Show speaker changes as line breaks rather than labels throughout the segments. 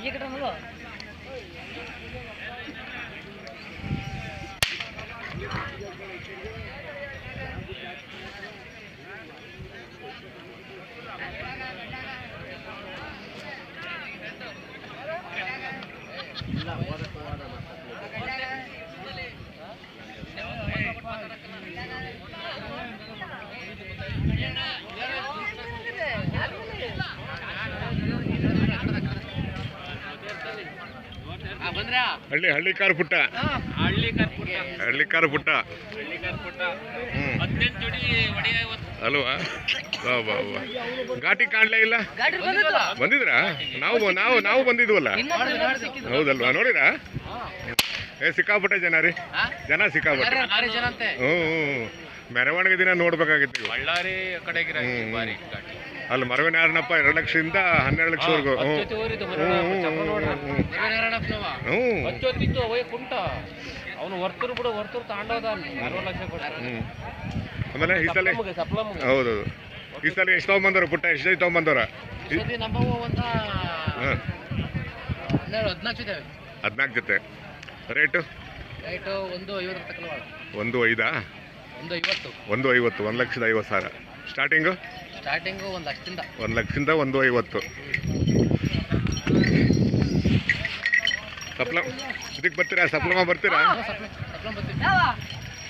ಈ ಕಡೆ
ಹಳ್ಳಿ
ಹಳ್ಳಿ ಕಾರ್ ಪುಟ್ಟ?
ಹಳ್ಳಿ ಕಾರ್ ಪುಟ್ಟ.
ಅಲ್ವಾ? ವಾ ವಾ ವಾ ಘಾಟಿ ಕಾಣ್ಲೇ ಇಲ್ಲ? ಬಂದಿದ್ರಾ? ನಾವು ನಾವು ನಾವು ಬಂದಿದ್ವಲ್ಲ? ಹೌದಲ್ವಾ? ನೋಡಿರಾ ಏ ಸಿಕ್ಕಾಪಟ್ಟೆ ಜನ ರೀ. ಜನ ಸಿಕ್ಕಾಪಟ್ಟೆ. ಹ್ಞೂ ಹ್ಞೂ ಮೆರವಣಿಗೆ ದಿನ ನೋಡ್ಬೇಕಾಗಿತ್ತು
ಬಳ್ಳಾರಿ ಕಡೆಗೆ
ಹ್ಮ್.
ಬಾರಿ ಘಾಟಿ.
ಅಲ್ಲಿ ಮರವಿನ ಯಾರನಪ್ಪ ಎರಡು ಲಕ್ಷದಿಂದ ಹನ್ನೆರಡು ಲಕ್ಷವರೆಗೂ ಹ್ಞೂ
ಕುಂಟ. ಅವನು ವರ್ತೂರು ಬಿಡು ವರ್ತೂರು ತಾಂಡೋದ ಲಕ್ಷ
ಆಮೇಲೆ ಈ ಸಲ ಹೌದೌದು. ಈ ಸಲ ಎಷ್ಟು ತೊಗೊಂಬಂದವ್ರ ಪುಟ್ಟ? ಎಷ್ಟು ತೊಗೊಂಬಂದವ್ರ?
ಹದಿನಾಲ್ಕು
ಜೊತೆ. ರೇಟು
ರೈಟು ಒಂದು
ಐದಾ?
ಒಂದು ಐವತ್ತು.
ಒಂದು ಐವತ್ತು ಒಂದು ಲಕ್ಷದ ಐವತ್ತು ಸಾವಿರ. ಸ್ಟಾರ್ಟಿಂಗು?
ಸ್ಟಾರ್ಟಿಂಗು ಒಂದು ಲಕ್ಷದಿಂದ.
ಒಂದು ಲಕ್ಷದಿಂದ ಒಂದು ಐವತ್ತು ಸಪ್ಲಮ್ ಇದಕ್ಕೆ ಬರ್ತೀರಾ? ಸಪ್ಲಮ ಬರ್ತೀರಾ?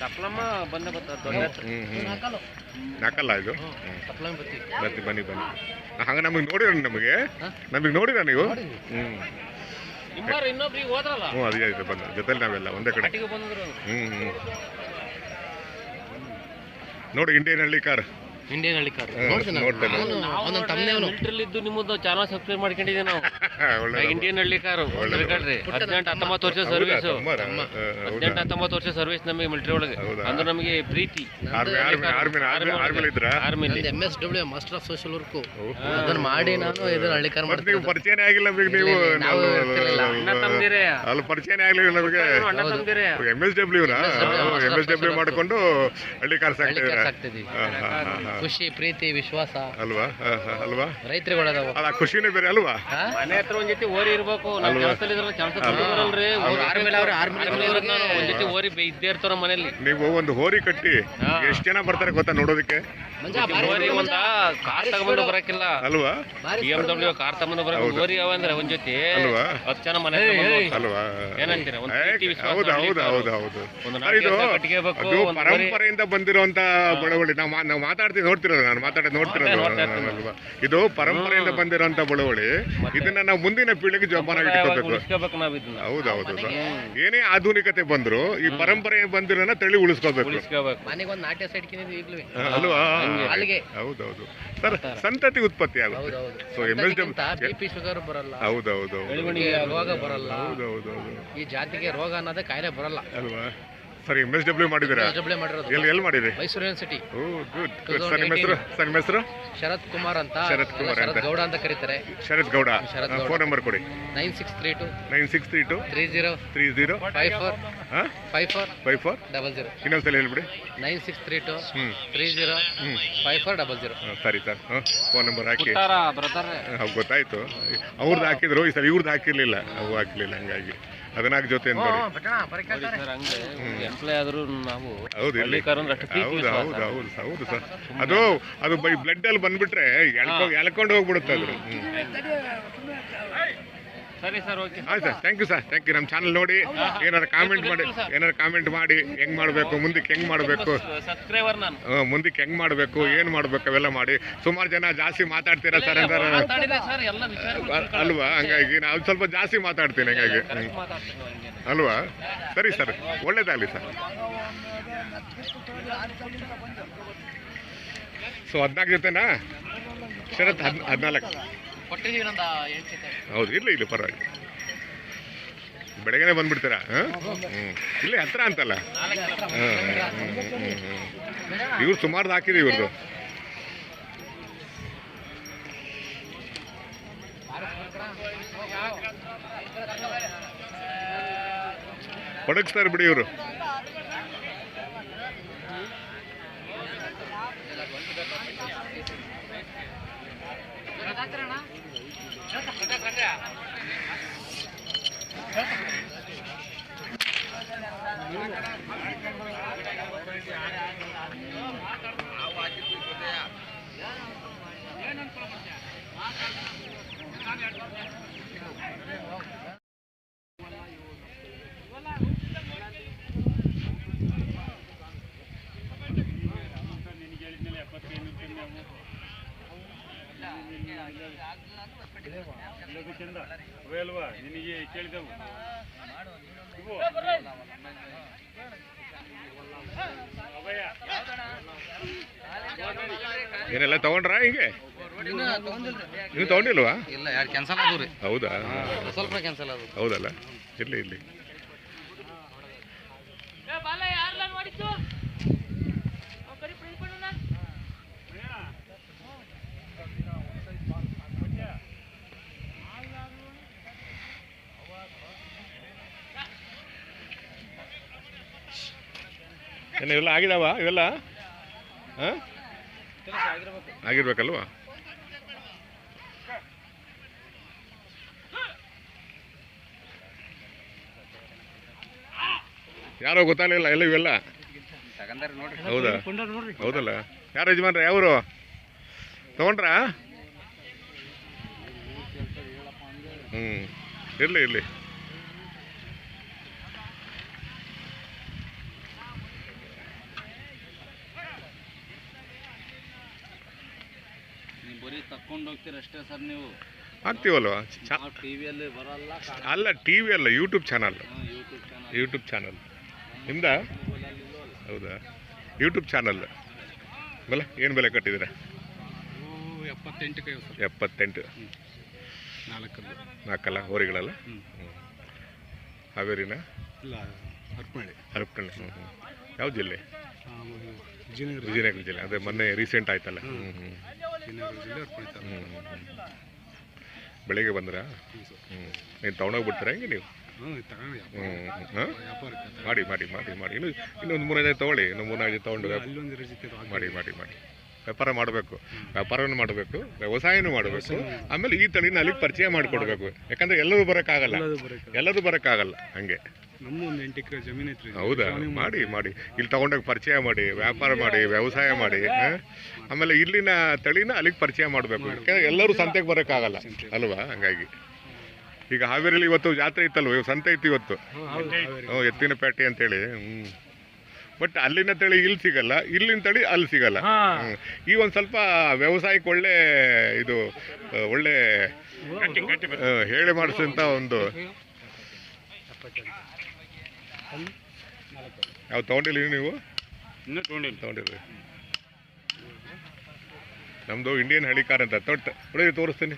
ಸಪ್ಲಮ್ಮ ಬಂದ
ನಾಕಲ್ಲ. ಇದು?
ಸಪ್ಲಮ್ ಬರ್ತೀವಿ.
ಬರ್ತೀವಿ ಬನ್ನಿ ಬನ್ನಿ. ಹಂಗೆ ನಮಗೆ ನೋಡಿರ ನಮಗೆ? ನಮಗೆ ನೋಡಿರ ನೀವು. ಹ್ಞೂ ಹ್ಞೂ ಅದೇ ಇದೆ ಬಂದ ಜೊತೆಲಿ ನಾವೆಲ್ಲ ಒಂದೇ ಕಡೆ. ಹ್ಞೂ ಹ್ಞೂ ನೋಡಿ ಇಂಡಿಯನ್ ಹಳ್ಳಿ ಕಾರ್.
ಇಂಡಿಯನ್ ಹಳ್ಳಿ ಕಾರ್ ನೋಡ್ತೀನಿ ಇದ್ದು ನಿಮ್ಮದು ಚಾನಲ್ ಸಬ್ಸ್ಕ್ರೈಬ್ ಮಾಡ್ಕೊಂಡಿದ್ದೀವಿ ನಾವು. ಇಂಡಿಯನ್ ಹಳ್ಳಿ ಕಾರು.
ಒಳ್ಳೆ
ಕಳ್ರಿ. ಹದಿನೆಂಟು ಹತ್ತೊಂಬತ್ತು ವರ್ಷ ಸರ್ವಿಸ್? ಹದಿನೆಂಟು ಹತ್ತೊಂಬತ್ತು ವರ್ಷ ಸರ್ವಿಸ್ ನಮಗೆ ಮಿಲಿಟರಿ ಒಳಗೆ? ಅಂದ್ರೆ ನಮಗೆ ಪ್ರೀತಿ.
Army army army army ಆರ್ಮಿಲಿ
M S W master of social work ಅದನ್ನ ಮಾಡಿ ನಾನು ಇದನ್ನ ಹಳ್ಳಿ ಕಾರ್
ಮತ್ತೆ ನೀವು ಪರಿಚಯನೇ ಆಗಿಲ್ಲ ನಮಗೆ ನೀವು. ಅಲ್ಲಿ ಪರಿಚಯನೇ ಆಗಲಿಲ್ಲ ನಮಗೆ M S W M S W ಮಾಡಿಕೊಂಡು ಹಳ್ಳಿ ಕಾರ್ ಸಾಕ್ತಿದ್ದೀರಾ?
ಖುಷಿ ಪ್ರೀತಿ ವಿಶ್ವಾಸ.
ಅಲ್ವಾ? ಹಾ, ಹಾ, ಅಲ್ವಾ?
ರೈತರಿಗೆ ಅದಾವ
ಅಲ್ಲ ಖುಷಿನೇ ಬೇರೆ ಅಲ್ವಾ?
ಮನೆ ಹತ್ರ ಒಂದ್ ಜೊತೆ ಓರಿ ಇರ್ಬೇಕು.
ಅಲ್ವಾ?
ಕೆಲಸದಲ್ಲಿ ಇದ್ರೆ ಕೆಲಸ ಬರಲ್ರಿ
ಅವ್ರು
ಆರ್ಮಿಲಿ ಅವ್ರು ಆರ್ಮಿಲಿ
ಒಂದ್ ಜೊತೆ ಓರಿ ಬೆ- ಇದ್ದೇ ಇರ್ತಾರ ಮನೇಲಿ
ನೀವು ಒಂದು ಹೋರಿ ಕಟ್ಟಿ
ಎಷ್ಟ್
ಎಷ್ಟು ಜನ ಬರ್ತಾರೆ ಗೊತ್ತಾ ನೋಡೋದಕ್ಕೆ?
ಮಂಜ
ಓರಿ ಒಂದ ಕಾರ್ ತಗೊಂಡು ಬರಕಿಲ್ಲ.
ಅಲ್ವಾ?
ಬಿ ಎಂ ಡಬ್ಲ್ಯೂ ಕಾರ್ ತಗೊಂಡು ಬರಕ್
ಹೌದು.
ಓರಿ ಅವ ಅಂದ್ರೆ ಒಂದ್ ಜೊತೆ
ಅಲ್ವಾ?
ಹತ್ತು ಜನ ಮನೆ ಹತ್ರ ಬಂದು
ಅಲ್ವಾ?
ಏನಂತೀರ? ಒಂದು
ಏ, ಹೌದು ಹೌದು ಹೌದು ಹೌದು.
ಒಂದು
ಸರ್,
ನಾಲ್ಕು
ಇದು
ಎಕರೆ ಕಟ್ಟಿಗೆಬೇಕು,
ಅದು
ಒಂದು
ಪರಂಪರೆಯಿಂದ ಬಂದಿರುವಂತ ಬಳುವಳಿ. ನಾವು ಮಾತಾಡ್ತೀವಿ ನೋಡ್ತಿರೋದು ನಾನು ಮಾತಾಡೋದು ನೋಡ್ತಿರೋದು ಅಲ್ವಾ? ಇದು ಪರಂಪರೆಯಿಂದ ಬಂದಿರುವಂತ ಬಳುವಳಿ. ಇದನ್ನ ನಾವು ಮುಂದಿನ ಪೀಳಿಗೆ ಜೋಪಾನ ಇಟ್ಕೋಬೇಕು.
ಉಳಿಸ್ಕೋಬೇಕು
ಹೌದು ಹೌದು ಏನೇ ಆಧುನಿಕತೆ ಬಂದ್ರು ಈ ಪರಂಪರೆ ಬಂದಿರೋನ ತಳಿ ಉಳಿಸ್ಕೋಬೇಕು. ಅಲ್ವಾ?
ಅಲ್ಲಿಗೆ
ಹೌದೌದು. ಸರ್ ಸಂತತಿ ಉತ್ಪತ್ತಿ ಆಗುತ್ತೆ. So um
B P sugar ಬರಲ್ಲ.
ಹೌದೌದು
ರೋಗ ಬರಲ್ಲ.
ಹೌದೌದು
ಈ ಜಾತಿಗೆ ರೋಗ ಅನ್ನೋದೇ ಕಾಯಿಲೆ ಬರಲ್ಲ.
ಅಲ್ವಾ? ಸರ್ ಎಂ ಎಸ್ ಡಬ್ಲ್ಯೂ ಮಾಡಿದ್ದೀರಾ?
ಡಬ್ಲ್ಯೂ ಮಾಡಿರೋದು.
ಎಲ್ಲಿ ಎಲ್ಲಿ ಮಾಡಿರಿ
Mysuru university
oh good good sir ನಿಮ್ಮ ಹೆಸರು? ಸರ್ ನಿಮ್ಮ ಹೆಸರು?
ಶರತ್ ಕುಮಾರ್ ಅಂತ.
ಶರತ್ ಕುಮಾರ್ ಅಂತ.
ಗೌಡ ಅಂತ ಕರೀತಾರೆ.
ಶರತ್ ಗೌಡ.
ಶರತ್
ಫೋನ್ ನಂಬರ್ ಕೊಡಿ.
Nine six three two
nine six three two
three zero
three zero
five four
ಹಾಂ
five four
five four?
Double zero.
ಇನ್ನೊಂದ್ಸಲ ಹೇಳ್ಬಿಡಿ.
Nine six three two three zero five four double zero.
ಸರಿ sir. ಹಾಂ phone number ಹಾಕಿ. ಗೊತ್ತಾಯ್ತು. ಅವ್ರದ್ದು ಹಾಕಿದ್ರು ಈ ಸಲ ಇವ್ರದ್ದು ಹಾಕಿರ್ಲಿಲ್ಲ. ಅವು ಹಾಕಿರ್ಲಿಲ್ಲ ಹಂಗಾಗಿ. ಹದಿನಾಲ್ಕು ಜೊತೆ
ಆದರೂ ನಾವು
ಹೌದು ಹೌದು ಹೌದು ಹೌದು ಸರ್. ಅದು ಅದು ಬೈ ಬ್ಲಡ್ ಅಲ್ಲಿ ಬಂದ್ಬಿಟ್ರೆ ಎಳ್ಕೊ ಎಳ್ಕೊಂಡು ಹೋಗ್ಬಿಡುತ್ತೆ ಅದು.
ಸರಿ ಸರ್ ಓಕೆ.
ಆಯ್ತು sir thank you sir thank you ನಮ್ಮ ಚಾನಲ್ ನೋಡಿ ಏನಾರು ಕಾಮೆಂಟ್ ಮಾಡಿ ಏನಾರು ಕಾಮೆಂಟ್ ಮಾಡಿ ಹೆಂಗ್ ಮಾಡಬೇಕು ಮುಂದಕ್ಕೆ ಹೆಂಗ್ ಮಾಡಬೇಕು?
ಸಬ್ಸ್ಕ್ರೈಬರ್ ನಾನು.
ಮುಂದಕ್ಕೆ ಹೆಂಗ್ ಮಾಡಬೇಕು ಏನು ಮಾಡಬೇಕು ಅವೆಲ್ಲ ಮಾಡಿ. ಸುಮಾರು ಜನ ಜಾಸ್ತಿ ಮಾತಾಡ್ತೀರಾ ಸರ್ ಅಂತಾರೆ.
ವಿಚಾರ
ಅಲ್ವಾ? ಹಂಗಾಗಿ ನಾವು ಸ್ವಲ್ಪ ಜಾಸ್ತಿ ಮಾತಾಡ್ತೀನಿ ಹಂಗಾಗಿ. ಅಲ್ವಾ? ಸರಿ ಸರ್ ಒಳ್ಳೇದಾಗಲಿ ಸರ್. ಸೊ ಹದಿನಾಲ್ಕು ಜೊತೆನಾ? ಶರತ್ ಹದ್ ಹದಿನಾಲ್ಕು. ಹೌದು, ಇರಲಿ ಇಲ್ಲಿ ಪರವಾಗಿಲ್ಲ. ಬೆಳಗ್ಗೆನೆ ಬಂದ್ಬಿಡ್ತೀರಾ? ಹಾಂ? ಹ್ಞೂ ಇಲ್ಲೇ ಹತ್ರ ಅಂತಲ್ಲ? ಇವ್ರು ಸುಮಾರು ಹಾಕಿರಿ ಇವ್ರದ್ದು ಒಡಗಿಸ್ತಾರೆ ಬಿಡಿ ಇವರು.
ಅಲ್ವಾ? ನಿನಗೆ ಕೇಳಿದವು.
ಏನೆಲ್ಲ ತಗೊಂಡ್ರಾ ಹಿಂಗೆ? ನೀವು ತಗೊಂಡಿಲ್ವಾ?
ಇಲ್ಲ ಯಾರು ಕ್ಯಾನ್ಸಲ್ ಆದವು ರೀ
ಹೌದಾ?
ಸ್ವಲ್ಪ ಕ್ಯಾನ್ಸಲ್ ಆದವು
ಹೌದಲ್ಲ? ಇರ್ಲಿ ಇರ್ಲಿ. ಏನು ಇವೆಲ್ಲ ಆಗಿದಾವ? ಇವೆಲ್ಲ? ಹಾಂ? ಆಗಿರ್ಬೇಕಲ್ವಾ? ಯಾರೋ ಗೊತ್ತಾಗಲಿಲ್ಲ, ಎಲ್ಲ ಇವೆಲ್ಲ? ಹೌದಾ? ಹೌದಲ್ಲ? ಯಾರು ಯಜಮಾನ್ರ? ಯಾವರು? ತಗೊಂಡ್ರಾ? ಹ್ಮ್. ಇರ್ಲಿ, ಇರಲಿ.
ನೀವು ಹೋಗ್ತೀರ ಅಷ್ಟೇ ಸರ್ ನೀವು?
ಆಗ್ತೀವಲ್ವಾ ಚ-
ನಾವು ಟಿವಿಯಲ್ಲಿ ಬರಲ್ಲ
ಅಲ್ಲ ಟಿ ವಿ ಅಲ್ಲ ಯೂಟ್ಯೂಬ್ ಚಾನಲ್
ಯೂಟ್ಯೂಬ್ ಚಾನಲ್
ನಿಮ್ದ? ಹೌದಾ? ಯೂಟ್ಯೂಬ್ ಚಾನಲ್ ಬಲ ಏನು ಬೆಲೆ ಕಟ್ಟಿದ್ರೆ
ಎಪ್ಪತ್ತೆಂಟು. ನಾಲ್ಕಲ್ಲ.
ನಾಲ್ಕಲ್ಲ ಹೋರಿಗಳಲ್ಲ? ಹಾವೇರಿನ?
ಇಲ್ಲ ಹರಪನಹಳ್ಳಿ
ಹರಪನಹಳ್ಳಿ ಹ್ಞೂ ಹ್ಞೂ ಯಾವ ಜಿಲ್ಲೆ?
ವಿಜಯನಗರ
ವಿಜಯನಗರ ಜಿಲ್ಲೆ. ಅದೇ ಮೊನ್ನೆ ರೀಸೆಂಟ್ ಆಯ್ತಲ್ಲ. ಹ್ಞೂ ಹ್ಞೂ
ವಿಜಯನಗರ ಜಿಲ್ಲೆ
ಬೆಳಿಗ್ಗೆ ಬಂದ್ರಾ? ಹ್ಞೂ ನೀವು ತೊಗೊಂಡೋಗ್ಬಿಡ್ತೀರಾ ಹೆಂಗೆ ನೀವು?
ಹ್ಞೂ
ಹಾಂ? ಮಾಡಿ ಮಾಡಿ ಮಾಡಿ ಮಾಡಿ. ಇನ್ನು ಇನ್ನೊಂದು ಮೂರೈದು ತಗೊಳ್ಳಿ. ಇನ್ನೊಂದು ಮೂರ್ನಾಲ್ಕು ತೊಗೊಂಡು ಮಾಡಿ ಮಾಡಿ ಮಾಡಿ. ವ್ಯಾಪಾರ ಮಾಡಬೇಕು. ವ್ಯಾಪಾರವನ್ನು ಮಾಡಬೇಕು ವ್ಯವಸಾಯನೂ ಮಾಡಬೇಕು. ಆಮೇಲೆ ಈ ತಳಿನ ಅಲ್ಲಿ ಪರಿಚಯ ಮಾಡಿಕೊಡ್ಬೇಕು. ಯಾಕಂದ್ರೆ ಎಲ್ಲರೂ ಬರೋಕ್ಕಾಗಲ್ಲ.
ಆಗಲ್ಲ
ಎಲ್ಲರೂ ಬರೋಕ್ಕಾಗಲ್ಲ. ಹಂಗೆ. ಹೌದಾ? ಮಾಡಿ ಮಾಡಿ. ಇಲ್ಲಿ ತಗೊಂಡೋಗಿ ಪರಿಚಯ ಮಾಡಿ ವ್ಯಾಪಾರ ಮಾಡಿ ವ್ಯವಸಾಯ ಮಾಡಿ? ಆಮೇಲೆ ಇಲ್ಲಿನ ತಳಿನ ಅಲ್ಲಿಗೆ ಪರಿಚಯ ಮಾಡಬೇಕು. ಯಾಕಂದ್ರೆ ಎಲ್ಲರೂ ಸಂತೆಗೆ ಬರೋಕ್ಕಾಗಲ್ಲ. ಅಲ್ವಾ? ಹಂಗಾಗಿ. ಈಗ ಹಾವೇರಿಲಿ ಇವತ್ತು ಜಾತ್ರೆ ಇತ್ತಲ್ವ? ಸಂತೆ ಇತ್ತು ಇವತ್ತು. ಎತ್ತಿನ ಪೇಟೆ ಅಂತೇಳಿ. ಹ್ಞೂ ಬಟ್ ಅಲ್ಲಿನ ತಳಿ ಇಲ್ಲಿ ಸಿಗಲ್ಲ ಇಲ್ಲಿನ ತಳಿ ಅಲ್ಲಿ ಸಿಗಲ್ಲ. ಹ್ಮ್. ಈ ಒಂದು ಸ್ವಲ್ಪ ವ್ಯವಸಾಯಕ್ಕೆ ಒಳ್ಳೆ ಇದು ಆ, ಒಳ್ಳೆ ಆ, ಹೇಳಿ ಮಾಡಿಸಿದಂತ ಒಂದು. ಯಾವ ತಗೊಂಡಿಲ್ಲ ನೀವು?
ಇನ್ನೂ ತೊಗೊಂಡಿಲ್ಲ.
ತಗೊಂಡಿರ್ರಿ ನಮ್ಮದು ಇಂಡಿಯನ್ ಹಳಿಕಾರ್ ಅಂತ ತೊಟ್ಟು ನೋಡಿ ತೋರಿಸ್ತೀನಿ.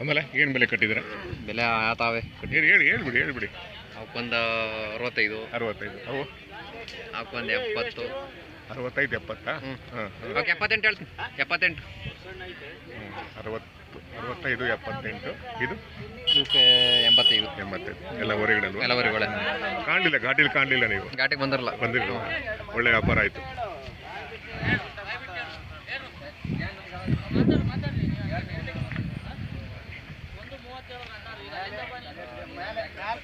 ಆಮೇಲೆ ಏನು ಬೆಲೆ ಕಟ್ಟಿದ್ರೆ
ಬೆಲೆ ಆತಾವೆ.
ಹೇಳಿ ಹೇಳಿ ಹೇಳ್ಬಿಡಿ ಹೇಳ್ಬಿಡಿ.
ಅವಕ್ಕೊಂದು ಅರವತ್ತೈದು.
ಅರವತ್ತೈದು. ಅವು?
ಅವಕ್ಕೊಂದು ಎಪ್ಪತ್ತು.
ಅರವತ್ತೈದು ಎಪ್ಪತ್ತಾ?
ಹ್ಞೂ
ಹಾಂ
ಎಪ್ಪತ್ತೆಂಟು ಹೇಳ್ತೀನಿ. ಎಪ್ಪತ್ತೆಂಟು.
ಅರವತ್ತು ಅರವತ್ತೈದು ಎಪ್ಪತ್ತೆಂಟು. ಇದು?
ಎಂಬತ್ತೈದು.
ಎಂಬತ್ತೈದು. ಎಲ್ಲ ಹೊರಗಡೆ
ಎಲ್ಲವರಿಗಳೇ
ಕಾಣಲಿಲ್ಲ ಘಾಟಿಲಿ ಕಾಣಲಿಲ್ಲ ನೀವು?
ಘಾಟಿಗೆ ಬಂದಿರಲ್ಲ.
ಬಂದಿರಲಿಲ್ಲ. ಒಳ್ಳೆ ವ್ಯಾಪಾರ ಆಯಿತು.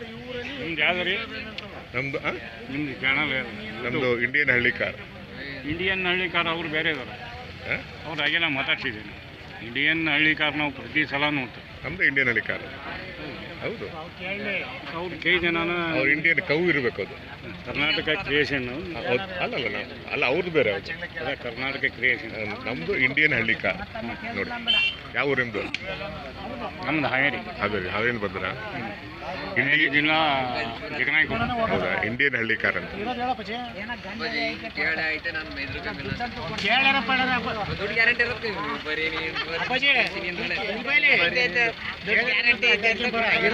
ನಿಮ್ದು ಯಾವ್ದು ರೀ
ನಮ್ದು ಆ?
ನಿಮ್ದು ಚಾನಲ್
ನಮ್ದು ಇಂಡಿಯನ್ ಹಳ್ಳಿ ಕಾರ್
ಇಂಡಿಯನ್ ಹಳ್ಳಿ ಕಾರ್ ಅವ್ರು ಬೇರೆ ಇದಾರೆ.
ಆ?
ಅವ್ರು ಹಾಗೆ ನಾವು ಮಾತಾಡ್ಸಿದ್ದೀನಿ. ಇಂಡಿಯನ್ ಹಳ್ಳಿ ಕಾರ್ ನಾವು ಪ್ರತಿ ಸಲ ನೋಡ್ತೇವೆ.
ನಮ್ದು ಇಂಡಿಯನ್ ಹಳ್ಳಿ ಕಾರ್ ಹೌದು.
ಕೈ ಜನನ
ಅವ್ರು ಇಂಡಿಯನ್ ಕೌ ಇರಬೇಕು ಅದು.
ಕರ್ನಾಟಕ ಕ್ರಿಯೇಷನ್
ಅಲ್ಲ ಅಲ್ಲಲ್ಲ ನಾವು ಅಲ್ಲ ಅವ್ರದ್ದು ಬೇರೆ ಅದೇ
ಕರ್ನಾಟಕ ಕ್ರಿಯೇಷನ್
ನಮ್ಮದು ನಮ್ದು ಇಂಡಿಯನ್ ಹಳ್ಳಿ ಕಾರ್ ನೋಡಿ ಯಾವ ಊರಿಂದು? ನಿಮ್ದು
ಹಾವೇರಿ.
ಅದು ರೀ ಅದೇನು ಬಂದ್ರ
ಇಂಡಿಯನ್ ಜಿಲ್ಲಾ ಜಗನಾಯಕ
ಹೌದಾ? ಇಂಡಿಯನ್ ಹಳ್ಳಿ ಕಾರ್ ಅಂತ
ಗ್ಯಾರಂಟಿ